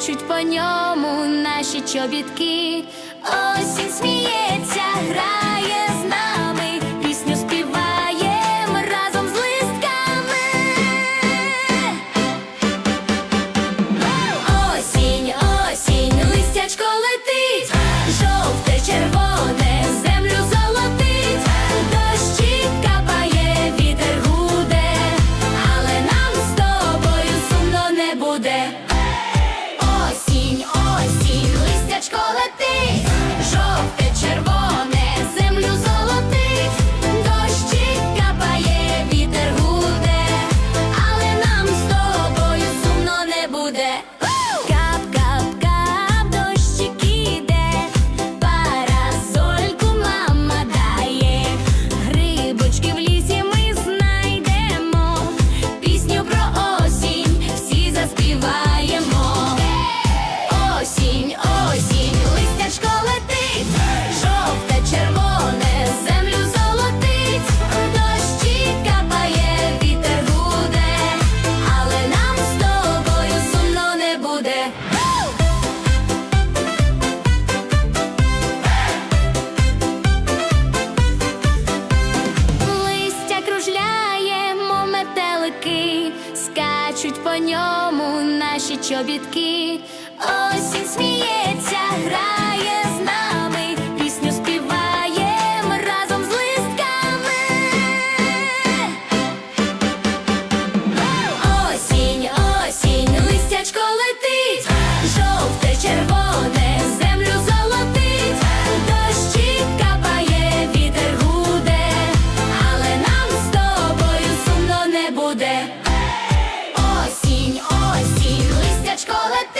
скачуть по ньому наші чобітки. Осінь сміється, грає по ньому наші чобітки. Осінь сміється, грає з нами, пісню співаємо разом з листками. Осінь, осінь, листячко летить. scolette